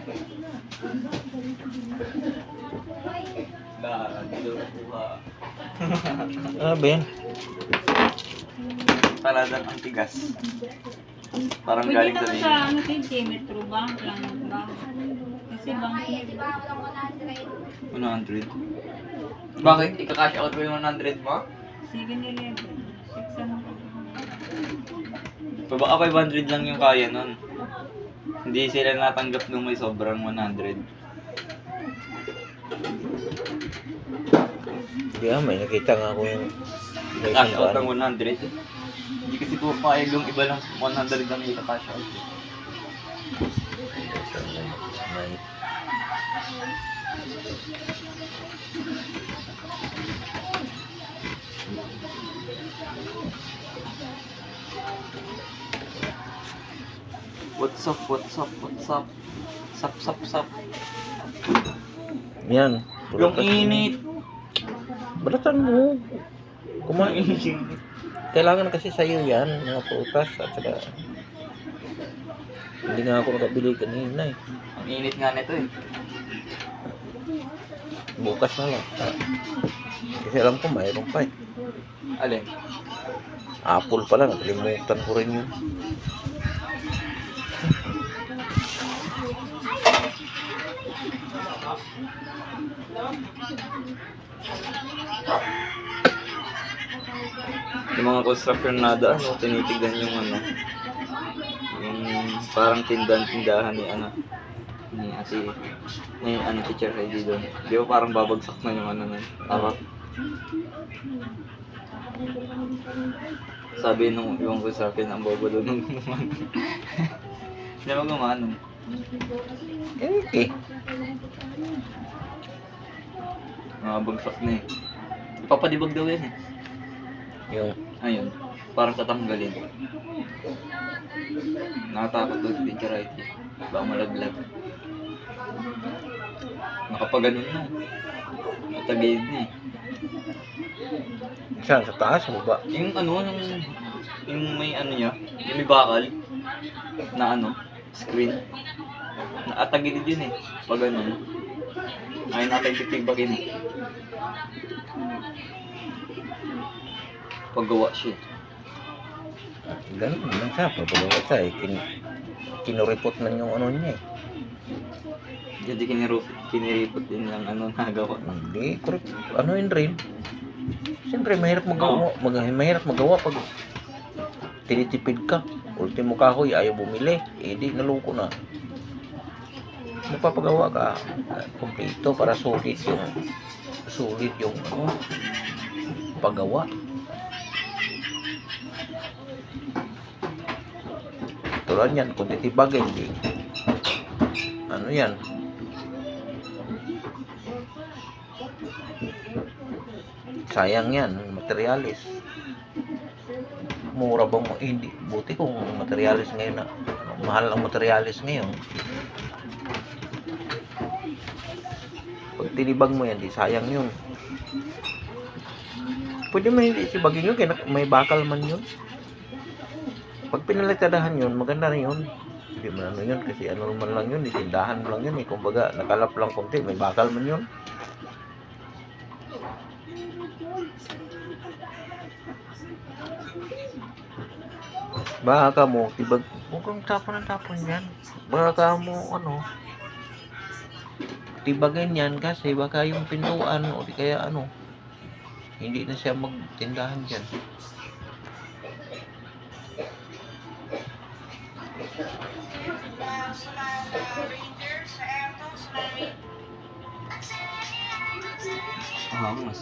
Ano ba yan? Talagang ang tigas. Parang Pwede galing sa naman linya. sa ano kayo, Metro Bank lang. Bank. Kasi bank ba, walang 100. 100. Bakit? Ikakash out mo yung 100 mo? 7-Eleven. 600. Pa baka 500 lang yung kaya nun. Hindi sila natanggap nung may sobrang 100. Hindi ah, may nakita nga ako yung may Cash out ng ano. 100. Hindi kasi po kaya yung iba lang 100 lang yung cash out. May, What's up, what's up, what's up? Sap, sap, sap. yan. Yung Balatan- init. Balatan mo. Kumain. Kailangan kasi sa'yo yan, mga prutas at saka hindi nga ako nakabili kanina eh. Ang init nga nito eh. Bukas na lang. Ah, Kasi alam ko mayroon pa eh. Alin? Apple pala, nakalimutan ko rin yun. Yung mga construction na daan, no, tinitignan yung ano, yung parang tindahan-tindahan ni ano, ni ate, ni ano teacher Heidi doon. Di ba parang babagsak na yung ano nun. Sabi nung yung construction ang bobo doon nung gumano. Hindi mo gumano. Eh, okay. Mga bagsak na eh. Ipapadibag daw yan eh. Yung, Ayun, parang tatanggalin. Nakatakot daw si Teacher IT. Baka malaglag. Nakapaganon na. Natagayid na eh. saan? Sa taas mo ba? Yung ano, yung, yung may ano niya, yung may bakal na ano, screen. Nakatagilid yun eh. Pag ano, ay natin titibakin eh. Paggawa siya. Ganun lang siya. Pagpagawa siya eh. Kin, kinuripot man yung ano niya eh. Hindi kinirip, kiniripot din yung ano nagawa. Hindi, kurip, ano yun rin. Siyempre, mahirap magawa, mag, mahirap magawa pag tinitipid ka. Ultimo kahoy, ayaw bumili. Eh, di, naluko na. Magpapagawa ka, kumpleto para sulit yung sulit yung ano, paggawa. Tulad yan, kung titibagay, hindi. Ano yan? Sayang yan, materialis. Mura bang mo? Eh, hindi. Buti kung materialis ngayon na. Mahal ang materialis ngayon. Pag tinibag mo yan, di sayang yun. Pwede mo hindi sibagin yun, kaya may bakal man yun. Pag pinalitadahan yun, maganda na yun. Hindi man ano yun, kasi ano man lang yun, itindahan mo lang yun eh. Kumbaga, nakalap lang konti, may bakal man yun. Baka mo, tibag, huwag kang tapon ng tapon yan. Baka mo, ano, tibagin yan kasi baka yung pintuan o di kaya ano, hindi na siya magtindahan dyan. Ah, mas.